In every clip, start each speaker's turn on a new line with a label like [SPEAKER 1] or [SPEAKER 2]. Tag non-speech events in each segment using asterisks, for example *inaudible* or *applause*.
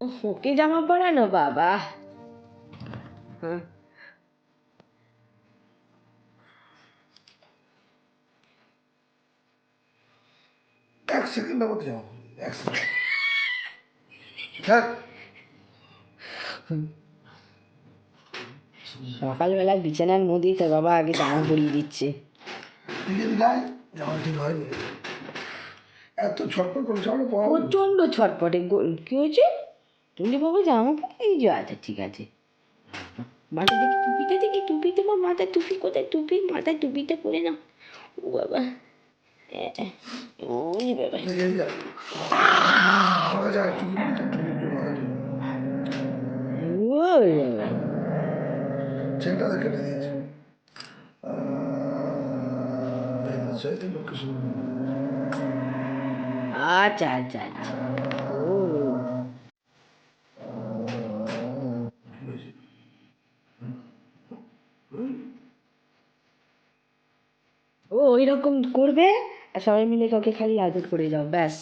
[SPEAKER 1] ওকে জামা পরানো বাবা?
[SPEAKER 2] এক সেকেন্ডের মধ্যে যাব এক সেকেন্ড।
[SPEAKER 1] সকালবেলা বিছানার মধ্যেই তো বাবা আগে জামা পরিয়ে দিচ্ছে।
[SPEAKER 2] দিকে দিলাই জামা ঠিক হয়নি। এত করে জামা
[SPEAKER 1] প্রচণ্ড ছটপটে কি হয়েছে? তুমি বাবা জামা পরিয়ে দিয়েছ আচ্ছা ঠিক আছে। মাথায় দেখি টুপিটা দেখি টুপি তোমার মাথায় টুপি কোথায়? টুপি মাথায় টুপিটা পরে নাও। ও বাবা। এ, ওই বাবা।
[SPEAKER 2] যা
[SPEAKER 1] ওই
[SPEAKER 2] কেটে দিয়েছে। এই
[SPEAKER 1] আচ্ছা আচ্ছা আচ্ছা ও ও ওই রকম করবে আর সবাই মিলে কাউকে খালি আদর করে যাও ব্যাস।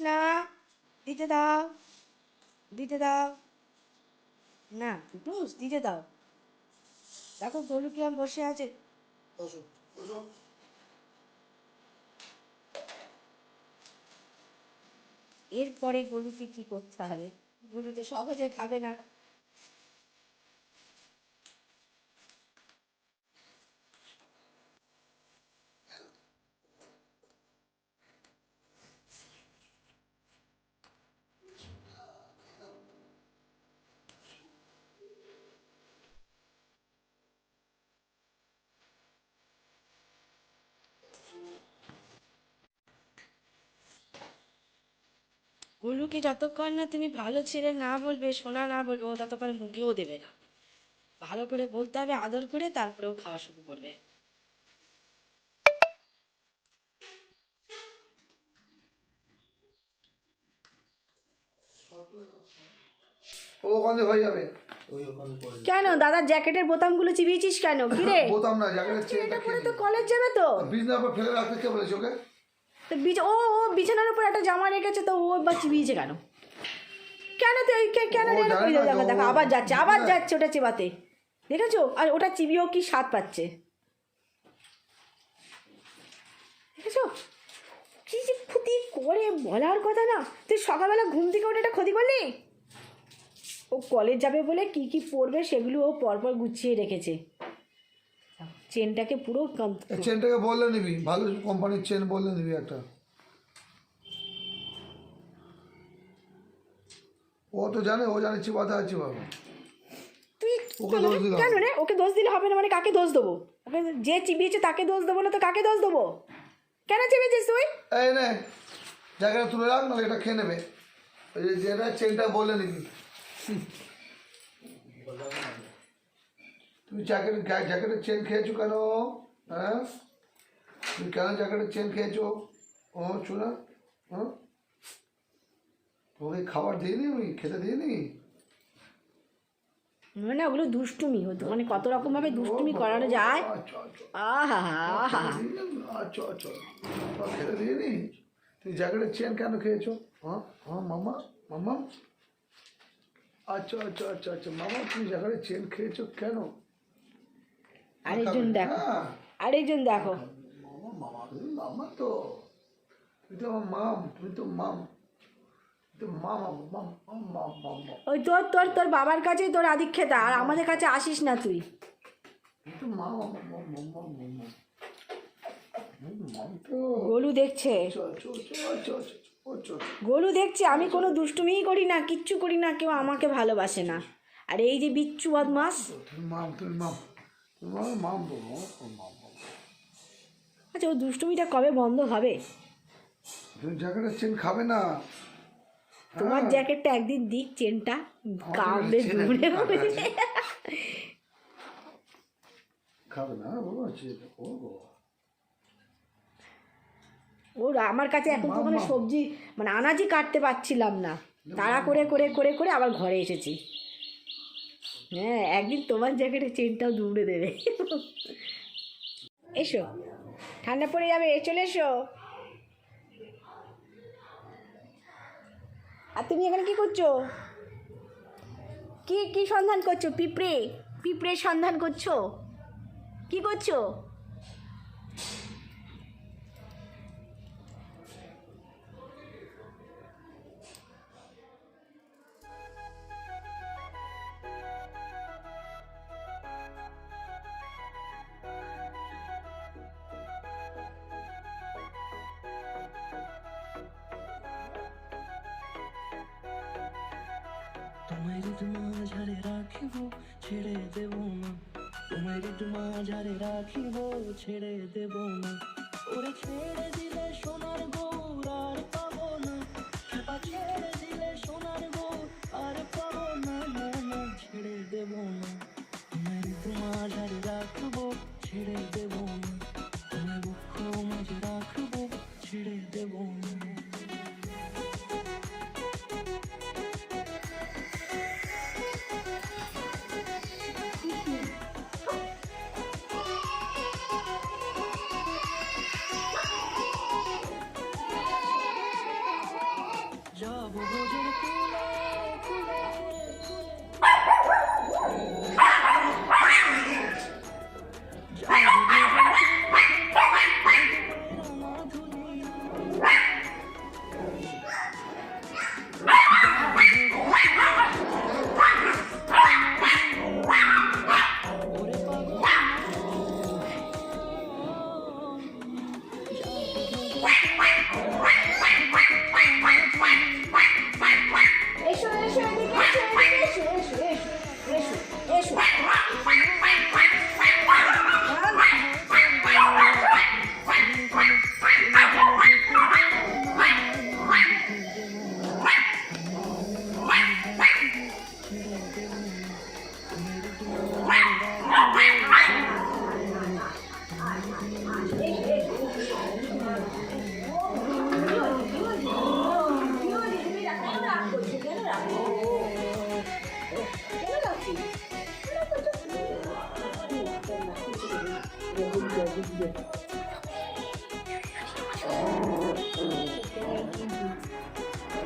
[SPEAKER 1] না দিতে দাও দিতে দাও না বুঝুস দিতে দাও দেখো গরু কিরম বসে আছে। এরপরে গরুকে কি করতে হবে? গরু তো সহজে খাবে না। গোলুকে যতক্ষণ না তুমি ভালো ছেলে না বলবে সোনা না বলবে ও ততক্ষণ মুখেও দেবে না। ভালো করে বলতে হবে আদর করে তারপরে ও খাওয়া শুরু করবে।
[SPEAKER 2] ও ওখানে হয়ে যাবে।
[SPEAKER 1] কেন? দাদার জ্যাকেটের বোতামগুলো চিবিয়েছিস কেন? *laughs* কিরে?
[SPEAKER 2] বোতাম না জ্যাকেটের চেনটা
[SPEAKER 1] পরে তো কলেজ যাবে তো?
[SPEAKER 2] বিছনার উপর ফেলে রাখতে কে বলেছে ওকে?
[SPEAKER 1] তো বিছ- ও ও বিছানার উপর একটা জামা রেখেছে তো ও বা চিবিয়েছে কেন? কেন ওই কেন দেখো আবার যাচ্ছে আবার। যাচ্ছে ওটা চেবাতে। দেখেছ? আর ওটা কি স্বাদ পাচ্ছে? দেখেছ? কি যে ক্ষতি করে বলার কথা না। তুই সকালবেলা ঘুম থেকে ওটা ক্ষতি করলি? ও কলেজ যাবে বলে কি কি পড়বে সেগুলো ও পরপর গুছিয়ে রেখেছে। চেনটাকে পুরো
[SPEAKER 2] চেনটাকে বলে নিবি ভালো কোম্পানির চেন বলে নিবি একটা। ও তো জানে ও জানে চিবাতে আছে বাবা
[SPEAKER 1] তুই
[SPEAKER 2] ওকে
[SPEAKER 1] কেন
[SPEAKER 2] দোষ
[SPEAKER 1] রে? কেন রে? ওকে দোষ দিলে হবে না মানে কাকে দোষ দেবো? ওকে যে চিবিয়েছে তাকে দোষ দেবো না তো কাকে দোষ দেবো? কেন চিবিয়েছিস তুই?
[SPEAKER 2] এই নে জায়গাটা তুলে রাখ না এটা খেয়ে নেবে। ওই যে যেটা চেনটা বলে নিবি। হুম। তুমি জ্যাকেট জ্যাকেটের চেন খেয়েছো কেন? হ্যাঁ? তুমি কেন জ্যাকেটের চেন খেয়েছো? ও চুনা হ্যাঁ তোকে খাবার দিইনি আমি? খেতে দিইনি?
[SPEAKER 1] মানে ওগুলো দুষ্টুমি হতো। মানে কত রকম ভাবে দুষ্টুমি করানো যায়?
[SPEAKER 2] আচ্ছা আচ্ছা।
[SPEAKER 1] আহা আহা।
[SPEAKER 2] আচ্ছা আচ্ছা। খেতে দিইনি? তুই জ্যাকেটের চেন কেন খেয়েছো? হ্যাঁ হ্যাঁ মামা মামা। আচ্ছা আচ্ছা আচ্ছা আচ্ছা। মামা তুমি জ্যাকেটের চেন খেয়েছো কেন?
[SPEAKER 1] আরেকজন দেখো
[SPEAKER 2] হ্যাঁ
[SPEAKER 1] আরেকজন দেখো
[SPEAKER 2] মামা তো তুই তো আমার মাম তুমি তো মাম তুই
[SPEAKER 1] ওই তোর তোর তোর বাবার কাছেই তোর আদিক্ষেতা আর আমাদের কাছে আসিস না তুই
[SPEAKER 2] তুই
[SPEAKER 1] গোলু দেখছে
[SPEAKER 2] আচ্ছা আচ্ছা আচ্ছা আচ্ছা আচ্ছা আচ্ছা
[SPEAKER 1] গোলু দেখছে আমি কোনো দুষ্টুমিই করি না কিচ্ছু করি না কেউ আমাকে ভালোবাসে না আর এই যে বিচ্ছু বদমাস
[SPEAKER 2] মাম তুমি মাম মাম মাম
[SPEAKER 1] আচ্ছা ও দুষ্টুমিটা কবে বন্ধ হবে?
[SPEAKER 2] তুমি জ্যাকেটের চেন খাবে না।
[SPEAKER 1] তোমার জ্যাকেটটা একদিন দিক চেনটা কামড়ে
[SPEAKER 2] চেন
[SPEAKER 1] দূরে
[SPEAKER 2] খাবে না বাবা চেয়ে ও
[SPEAKER 1] আমার কাছে এখন তো মানে সবজি মানে আনাজই কাটতে পারছিলাম না। তাড়া করে করে করে করে আবার ঘরে এসেছি। হ্যাঁ একদিন তোমার জ্যাকেটে চেনটাও দৌড়ে দেবে। এসো, ঠান্ডা পড়ে যাবে, চলে এসো। আর তুমি এখানে কি করছ? কি কি সন্ধান করছ? পিঁপড়ে পিঁপড়ে সন্ধান করছ? কি করছ?
[SPEAKER 3] তোমায় মাঝারে রাখিব, ছেড়ে দেব না। তোমায় মাঝারে রাখিব, ছেড়ে দেব না। ওরে ছেড়ে দিলে সোনার গৌর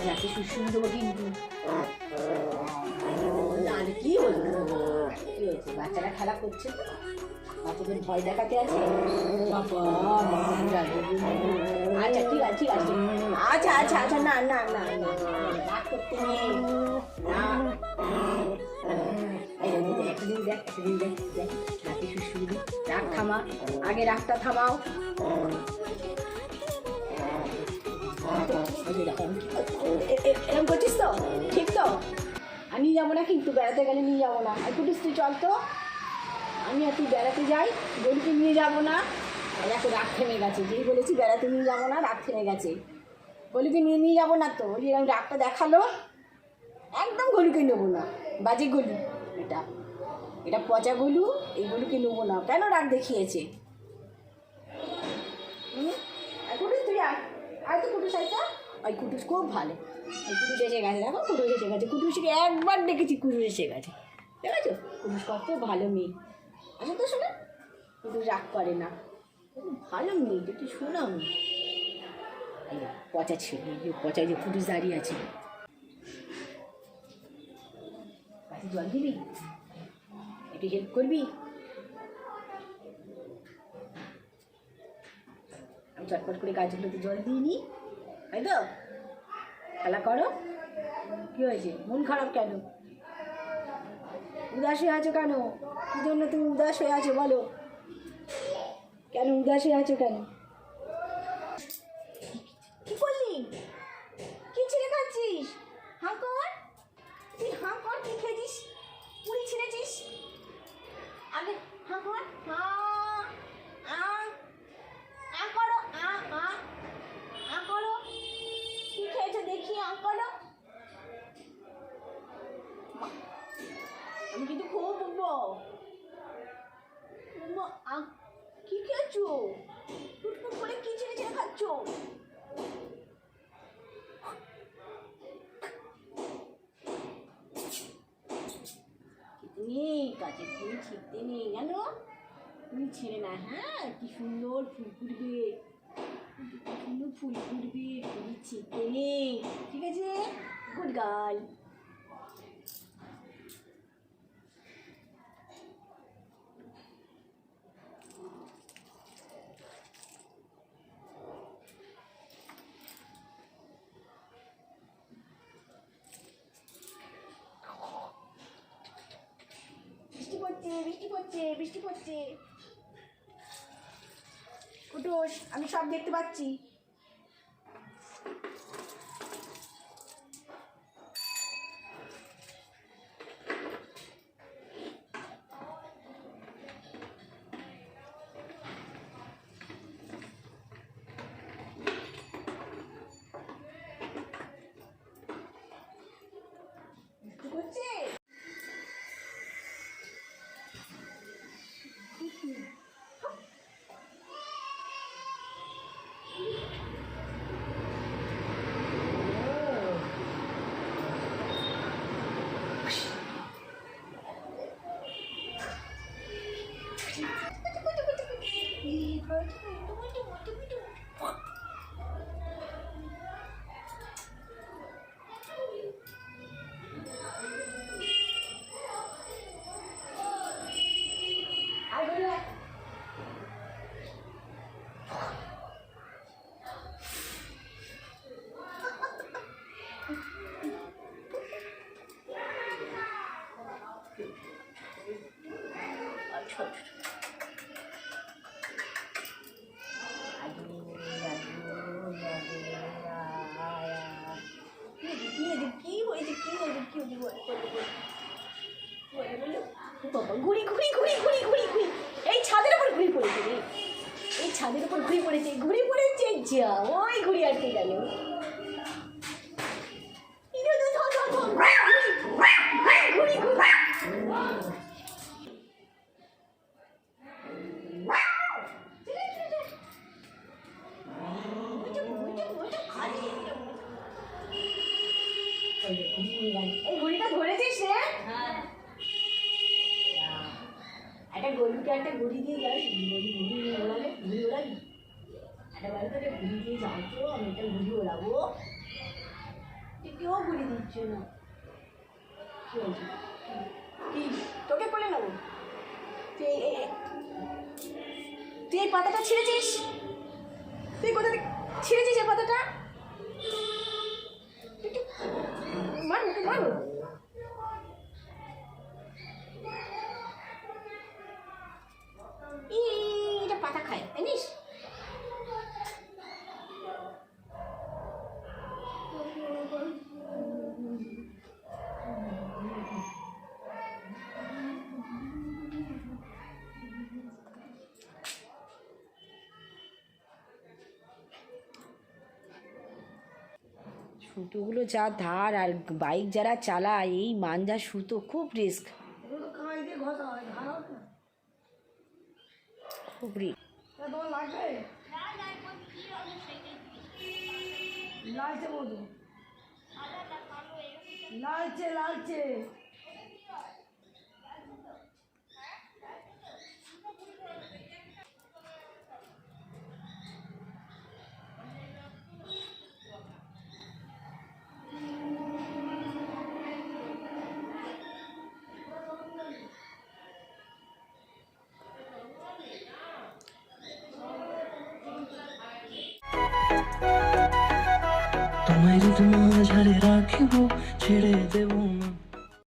[SPEAKER 1] রাতে শুশুন কিন্তু নাহলে কি হলো কি হয়েছে বাচ্চারা খেলা করছে বাচ্চাদের ভয় দেখাতে আছে আচ্ছা ঠিক আছে ঠিক আছে। আচ্ছা আচ্ছা আচ্ছা না না না না রাগ করতে নেই না এই যে, এই যে, একটা জিনিস দেখ একটা দেখ দেখ। রাতে শুশুন রাগ থামা আগে রাগটা থামাও। এই যে দেখো, আমি কি করছি। এ- এ- এরম করছিস তো? ঠিক তো? আমি যাব না কিন্তু বেড়াতে গেলে নিয়ে যাব না। একটু তুই চল তো। আমি আর তুই বেড়াতে যাই গরুকে নিয়ে যাব না। আর এখন রাগ থেমে গেছে। যেই বলেছি বেড়াতে নিয়ে যাব না রাগ থেমে গেছে। গলুকে নিয়ে নিয়ে যাব না তো? ওই এরকম রাগটা দেখাল। একদম গলুকে নেব না। বাজে গলু এটা। এটা পচা গলু, এই গলুকে নেব না। কেন রাগ দেখিয়েছে? আর কুটুস, তুই আয়। তো কুটুস আইটা ওই কুটুস খুব ভালো। ওই কুটুস এসে গেছে। দেখো, কুটুস এসে গেছে। কুটুসকে একবার দেখেছি, কুটুস এসে গেছে। দেখেছ? কুটুস কত ভালো মেয়ে। আসো তো শোনা। কুটুস রাগ করে না। ভালো মেয়ে একটু শোনাও পচা ছিল যে পচা যে কুটুস দাঁড়িয়ে আছে। জল দিবি? একটু হেল্প করবি? আমি চটপট করে গাছগুলোতে জল দিয়ে নিই, তাই তো? খেলা করো। কী হয়েছে? মন খারাপ কেন? উদাস হয়ে আছো কেন? কী জন্য তুমি উদাস হয়ে আছো বলো? কেন উদাস আছো কেন? কি করলি? কি ছিঁড়ে খাচ্ছিস? হাঁ কর। তুই হাঁ কর, কি খেয়েছিস? পুরি ছিঁড়েছিস? আগে হাঁ কর। আ আ করো, আ আ আ করো। কি খেয়েছো দেখি, আ আমি কিন্তু খুব বকবো বকবো। খাচ্ছ টুটফুট করে কি ছেড়ে ছেড়ে খাচ্ছ নেই কাছে ফুল ছিঁড়তে নেই, জানো? তুমি ছেড়ে না হ্যাঁ? কি সুন্দর ফুল ফুটবে। কি সুন্দর ফুল ফুটবে ফুল ছিঁড়তে নেই, ঠিক আছে? গুড গার্ল বৃষ্টি পড়ছে বৃষ্টি পড়ছে বৃষ্টি পড়ছে কুটুস আমি সব দেখতে পাচ্ছি। ঘুরি ঘুরি ঘুরি ঘুরি ঘুড়ি ঘুড়ি। এই ছাদের উপর ঘুড়ি পড়েছে রে এই ছাদের উপর ঘুড়ি পড়েছে ঘুড়ি পড়েছে যা ওই ঘুড়ি আটকে গেল? এই। ঘুড়িটা ধরেছিস রে? একটা গরুকে একটা ঘুড়ি দিয়ে যাস ঘুড়ি ঘুড়ি নিয়ে ওড়ালে ঘুড়ি ওড়াবি একটা বাড়িতে একটা ঘুড়ি দিয়ে যাও তো, আমি একটা ঘুড়ি ওড়াবো কেউ ঘুড়ি দিচ্ছ না। কি হয়েছে? তোকে করে নেব? তুই তুই পাতাটা ছিঁড়েছিস? তুই কোথা থেকে ছিঁড়েছিস? সুতোগুলো যা ধার আর বাইক যারা চালায়, এই মাঞ্জা সুতো খুব রিস্ক খুব রিস্ক
[SPEAKER 4] লালচে লালচে।
[SPEAKER 3] তোমায় তোমার ঝাড়ে রাখিব ছেড়ে দেব